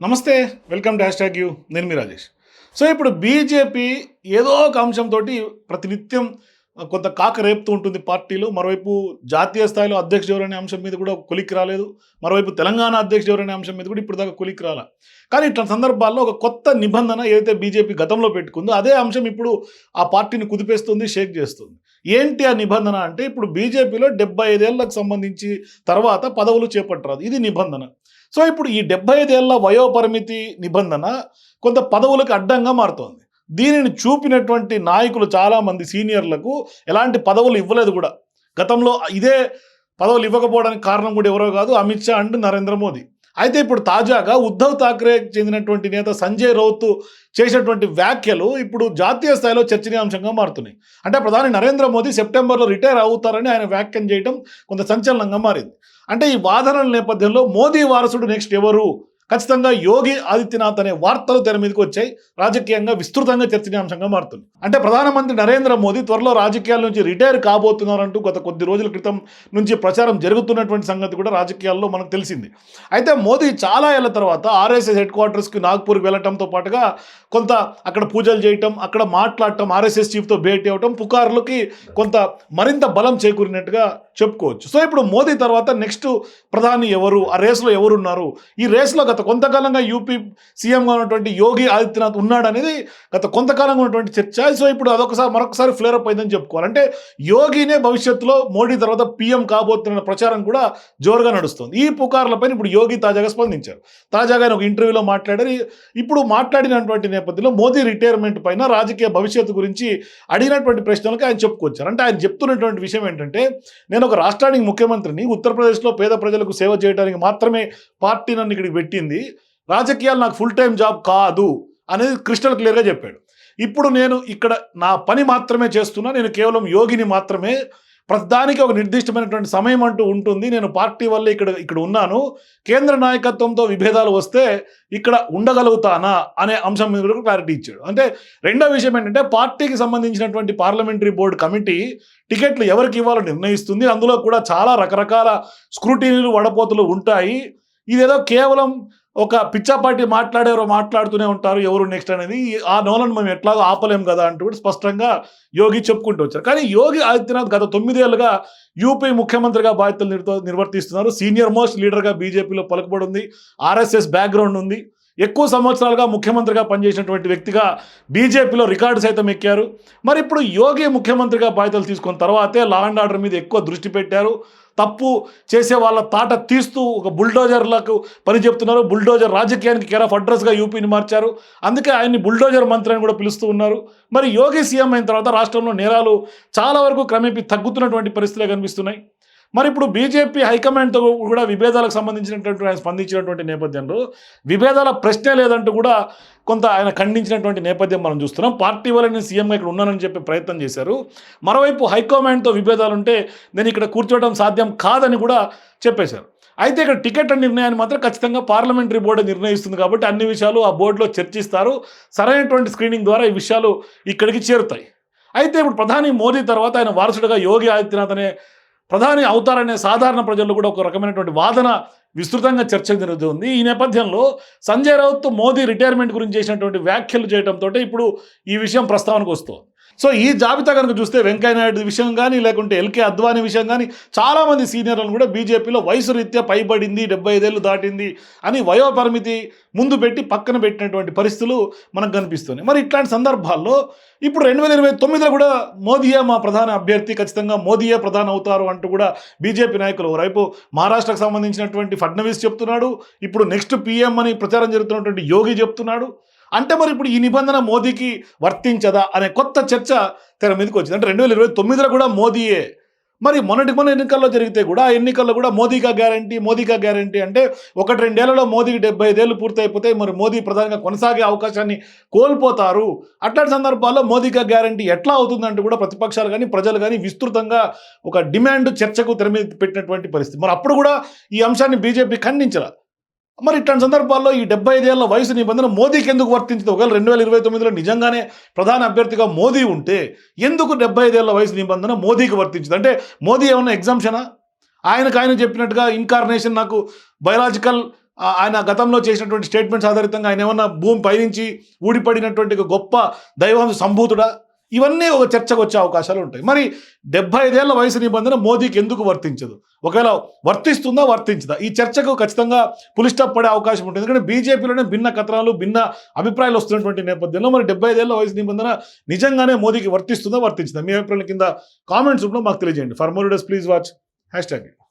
నమస్తే welcome to hashtag U. నేను మీ రాజేష్. సో ఇప్పుడు బీజేపీ ఏదో ఒక అంశంతో ప్రతినిత్యం కొంత కాక రేపుతూ ఉంటుంది పార్టీలో. మరోవైపు జాతీయ స్థాయిలో అధ్యక్షుడు ఎవరనే అంశం మీద కూడా కొలిక్కి రాలేదు. మరోవైపు తెలంగాణ అధ్యక్షుడు ఎవరనే అంశం మీద కూడా ఇప్పుడు దాకా కొలిక్కి రాల. కానీ ఇట్లా సందర్భాల్లో ఒక కొత్త నిబంధన ఏదైతే బీజేపీ గతంలో పెట్టుకుందో అదే అంశం ఇప్పుడు ఆ పార్టీని కుదిపేస్తుంది షేక్ చేస్తుంది. ఏంటి ఆ నిబంధన అంటే ఇప్పుడు బీజేపీలో డెబ్బై ఐదేళ్ళకు సంబంధించి తర్వాత పదవులు చేపట్టరాదు. ఇది నిబంధన. సో ఇప్పుడు ఈ డెబ్బై ఐదేళ్ళ వయోపరిమితి నిబంధన కొంత పదవులకు అడ్డంగా మారుతోంది. దీనిని చూపినటువంటి నాయకులు చాలామంది సీనియర్లకు ఎలాంటి పదవులు ఇవ్వలేదు కూడా. గతంలో ఇదే పదవులు ఇవ్వకపోవడానికి కారణం కూడా ఎవరో కాదు అమిత్ షా అండ్ నరేంద్ర మోదీ. అయితే ఇప్పుడు తాజాగా ఉద్ధవ్ థాక్రేకి చెందినటువంటి నేత సంజయ్ రౌత్ చేసినటువంటి వ్యాఖ్యలు ఇప్పుడు జాతీయ స్థాయిలో చర్చనీయాంశంగా మారుతున్నాయి. అంటే ప్రధాని నరేంద్ర మోదీ సెప్టెంబర్లో రిటైర్ అవుతారని ఆయన వ్యాఖ్యం చేయడం కొంత సంచలనంగా మారింది. అంటే ఈ వాదనల నేపథ్యంలో మోదీ వారసుడు నెక్స్ట్ ఎవరు? ఖచ్చితంగా యోగి ఆదిత్యనాథ్ అనే వార్తలు తెర మీదకి వచ్చాయి. రాజకీయంగా విస్తృతంగా చర్చనీయాంశంగా మారుతుంది. అంటే ప్రధానమంత్రి నరేంద్ర మోదీ త్వరలో రాజకీయాల నుంచి రిటైర్ కాబోతున్నారంటూ గత కొద్ది రోజుల క్రితం నుంచి ప్రచారం జరుగుతున్నటువంటి సంగతి కూడా రాజకీయాల్లో మనకు తెలిసింది. అయితే మోదీ చాలా ఏళ్ళ తర్వాత ఆర్ఎస్ఎస్ హెడ్ క్వార్టర్స్కి నాగ్పూర్కి వెళ్ళటంతో పాటుగా కొంత అక్కడ పూజలు చేయటం అక్కడ మాట్లాడటం ఆర్ఎస్ఎస్ చీఫ్తో భేటీ అవటం పుకార్లకి కొంత మరింత బలం చేకూరినట్టుగా చెప్పుకోవచ్చు. సో ఇప్పుడు మోదీ తర్వాత నెక్స్ట్ ప్రధాని ఎవరు? ఆ రేసులో ఎవరున్నారు? ఈ రేసులో గత కొంతకాలంగా యూపీ సీఎంగా ఉన్నటువంటి యోగి ఆదిత్యనాథ్ ఉన్నాడు అనేది గత కొంతకాలంగా ఉన్నటువంటి చర్చ. సో ఇప్పుడు అదొకసారి మరొకసారి ఫ్లేరప్ అయిందని చెప్పుకోవాలి. అంటే యోగినే భవిష్యత్తులో మోడీ తర్వాత పీఎం కాబోతున్న ప్రచారం కూడా జోరుగా నడుస్తుంది. ఈ పుకార్లపైన ఇప్పుడు యోగి తాజాగా స్పందించారు. తాజాగా ఆయన ఒక ఇంటర్వ్యూలో మాట్లాడారు. ఇప్పుడు మాట్లాడినటువంటి నేపథ్యంలో మోదీ రిటైర్మెంట్ పైన రాజకీయ భవిష్యత్తు గురించి అడిగినటువంటి ప్రశ్నలకు ఆయన చెప్పుకొచ్చారు. అంటే ఆయన చెప్తున్నటువంటి విషయం ఏంటంటే నేను ఒక రాష్ట్రానికి ముఖ్యమంత్రిని ఉత్తరప్రదేశ్లో పేద ప్రజలకు సేవ చేయడానికి మాత్రమే పార్టీ నన్ను ఇక్కడికి పెట్టింది. రాజకీయాలు నాకు ఫుల్ టైం జాబ్ కాదు అనేది క్రిస్టల్ క్లియర్గా చెప్పాడు. ఇప్పుడు నేను ఇక్కడ నా పని మాత్రమే చేస్తున్నా నేను కేవలం యోగిని మాత్రమే ప్రతిదానికి ఒక నిర్దిష్టమైనటువంటి సమయం అంటూ ఉంటుంది. నేను పార్టీ వల్ల ఇక్కడ ఇక్కడ ఉన్నాను. కేంద్ర నాయకత్వంతో విభేదాలు వస్తే ఇక్కడ ఉండగలుగుతానా అనే అంశం మీద కూడా క్లారిటీ ఇచ్చాడు. అంటే రెండో విషయం ఏంటంటే పార్టీకి సంబంధించినటువంటి పార్లమెంటరీ బోర్డు కమిటీ టికెట్లు ఎవరికి ఇవ్వాలో నిర్ణయిస్తుంది. అందులో కూడా చాలా రకరకాల స్క్రూటీనీలు వడపోతలు ఉంటాయి. ఇదేదో కేవలం ఒక పిచ్చాపాటి మాట్లాడేవారు మాట్లాడుతూనే ఉంటారు ఎవరు నెక్స్ట్ అనేది. ఆ నోలను మేము ఎట్లాగో ఆపలేం కదా అంటూ కూడా స్పష్టంగా యోగి చెప్పుకుంటూ వచ్చారు. కానీ యోగి ఆదిత్యనాథ్ గత తొమ్మిదేళ్ళుగా యూపీ ముఖ్యమంత్రిగా బాధ్యతలు నిర్వర్తిస్తున్నారు. సీనియర్ మోస్ట్ లీడర్గా బీజేపీలో పలుకుబడి ఉంది. ఆర్ఎస్ఎస్ బ్యాక్గ్రౌండ్ ఉంది. ఎక్కువ సంవత్సరాలుగా ముఖ్యమంత్రిగా పనిచేసినటువంటి వ్యక్తిగా బీజేపీలో రికార్డు సైతం ఎక్కారు. మరి ఇప్పుడు యోగి ముఖ్యమంత్రిగా బాధ్యతలు తీసుకున్న తర్వాతే లా అండ్ ఆర్డర్ మీద ఎక్కువ దృష్టి పెట్టారు. తప్పు చేసే వాళ్ళ తాట తీస్తూ ఒక బుల్డోజర్లకు పని చెప్తున్నారు. బుల్డోజర్ రాజకీయానికి కేర్ ఆఫ్ అడ్రస్గా యూపీని మార్చారు. అందుకే ఆయన్ని బుల్డోజర్ మంత్రి అని కూడా పిలుస్తూ ఉన్నారు. మరి యోగి సీఎం అయిన తర్వాత రాష్ట్రంలో నేరాలు చాలా వరకు క్రమేపీ తగ్గుతున్నటువంటి పరిస్థితులే కనిపిస్తున్నాయి. మరి ఇప్పుడు బీజేపీ హైకమాండ్తో కూడా విభేదాలకు సంబంధించినటువంటి ఆయన స్పందించినటువంటి నేపథ్యంలో విభేదాల ప్రశ్నే లేదంటూ కూడా కొంత ఆయన ఖండించినటువంటి నేపథ్యం మనం చూస్తున్నాం. పార్టీ వల్ల నేను సీఎంగా ఇక్కడ ఉన్నానని చెప్పి ప్రయత్నం చేశారు. మరోవైపు హైకమాండ్తో విభేదాలుంటే నేను ఇక్కడ కూర్చోవడం సాధ్యం కాదని కూడా చెప్పేశారు. అయితే ఇక్కడ టికెట్ నిర్ణయాన్ని మాత్రం ఖచ్చితంగా పార్లమెంటరీ బోర్డు నిర్ణయిస్తుంది కాబట్టి అన్ని విషయాలు ఆ బోర్డులో చర్చిస్తారు. సరైనటువంటి స్క్రీనింగ్ ద్వారా ఈ విషయాలు ఇక్కడికి చేరుతాయి. అయితే ఇప్పుడు ప్రధాని మోదీ తర్వాత ఆయన వారసుడిగా యోగి ఆదిత్యనాథ్ అనే ప్రధాని అవుతారనే సాధారణ ప్రజల్లో కూడా ఒక రకమైనటువంటి వాదన విస్తృతంగా చర్చ జరుగుతుంది. ఈ నేపథ్యంలో సంజయ్ రౌత్ మోదీ రిటైర్మెంట్ గురించి చేసినటువంటి వ్యాఖ్యలు చేయడంతో ఇప్పుడు ఈ విషయం ప్రస్తావనకు వస్తుంది. సో ఈ జాబితా కనుక చూస్తే వెంకయ్యనాయుడు విషయం కానీ లేకుంటే ఎల్కే అద్వానీ విషయం కానీ చాలామంది సీనియర్లను కూడా బీజేపీలో వయసు రీత్యా పైబడింది డెబ్బై ఐదేళ్ళు దాటింది అని వయోపరిమితి ముందు పెట్టి పక్కన పెట్టినటువంటి పరిస్థితులు మనకు కనిపిస్తున్నాయి. మరి ఇట్లాంటి సందర్భాల్లో ఇప్పుడు రెండు వేల ఇరవై తొమ్మిదిలో కూడా మోదీయే మా ప్రధాన అభ్యర్థి ఖచ్చితంగా మోదీయే ప్రధాన అవుతారు అంటూ కూడా బీజేపీ నాయకులు రైపు మహారాష్ట్రకు సంబంధించినటువంటి ఫడ్నవీస్ చెప్తున్నాడు ఇప్పుడు నెక్స్ట్ పీఎం అని ప్రచారం జరుగుతున్నటువంటి యోగి చెప్తున్నాడు అంటే మరి ఇప్పుడు ఈ నిబంధన మోదీకి వర్తించదా అనే కొత్త చర్చ తెర మీదకి వచ్చింది. అంటే రెండు వేల ఇరవై తొమ్మిదిలో కూడా మోదీయే. మరి మొన్నటి మొన్న ఎన్నికల్లో జరిగితే కూడా ఆ ఎన్నికల్లో కూడా మోదీకా గ్యారంటీ మోదీకా గ్యారంటీ అంటే ఒకటి రెండేళ్ళలో మోదీకి డెబ్బై ఐదేళ్ళు పూర్తయిపోతే మరి మోదీ ప్రధానిగా కొనసాగే అవకాశాన్ని కోల్పోతారు. అట్లాంటి సందర్భాల్లో మోదీకా గ్యారంటీ ఎట్లా అవుతుందంటే కూడా ప్రతిపక్షాలు కానీ ప్రజలు కానీ విస్తృతంగా ఒక డిమాండ్ చర్చకు తెర మీద పెట్టినటువంటి పరిస్థితి. మరి అప్పుడు కూడా ఈ అంశాన్ని బీజేపీ ఖండించరా మరి ఇట్లాంటి సందర్భాల్లో ఈ డెబ్బై ఐదేళ్ళ వయసు నిబంధన మోదీకి ఎందుకు వర్తించింది? ఒకవేళ రెండు వేల ఇరవై తొమ్మిదిలో నిజంగానే ప్రధాన అభ్యర్థిగా మోదీ ఉంటే ఎందుకు డెబ్బై ఐదేళ్ళ వయసు నిబంధన మోదీకి వర్తించింది? అంటే మోదీ ఏమన్నా ఎగ్జామ్షనా ఆయనకు ఆయన చెప్పినట్టుగా ఇన్కార్నేషన్ నాకు బయలాజికల్ ఆయన గతంలో చేసినటువంటి స్టేట్మెంట్స్ ఆధారితంగా ఆయన ఏమన్నా భూమి పైనుంచి ఊడిపడినటువంటి గొప్ప దైవం సంభూతుడా? ఇవన్నీ ఒక చర్చకు వచ్చే అవకాశాలు ఉంటాయి. మరి డెబ్బై ఐదేళ్ళ వయసు నిబంధన మోదీకి ఎందుకు వర్తించదు? ఒకవేళ వర్తిస్తుందా వర్తించదా? ఈ చర్చకు ఖచ్చితంగా పులిస్టాప్ పడే అవకాశం ఉంటుంది. ఎందుకంటే బీజేపీలోనే భిన్న కథనాలు భిన్న అభిప్రాయాలు వస్తున్నటువంటి నేపథ్యంలో మరి డెబ్బై ఐదేళ్ళ వయసు నిబంధన నిజంగానే మోదీకి వర్తిస్తుందా వర్తించదా? మీ అభిప్రాయం కింద కామెంట్స్ రూపంలో మాకు తెలియజేయండి. For more does please watch. Hashtag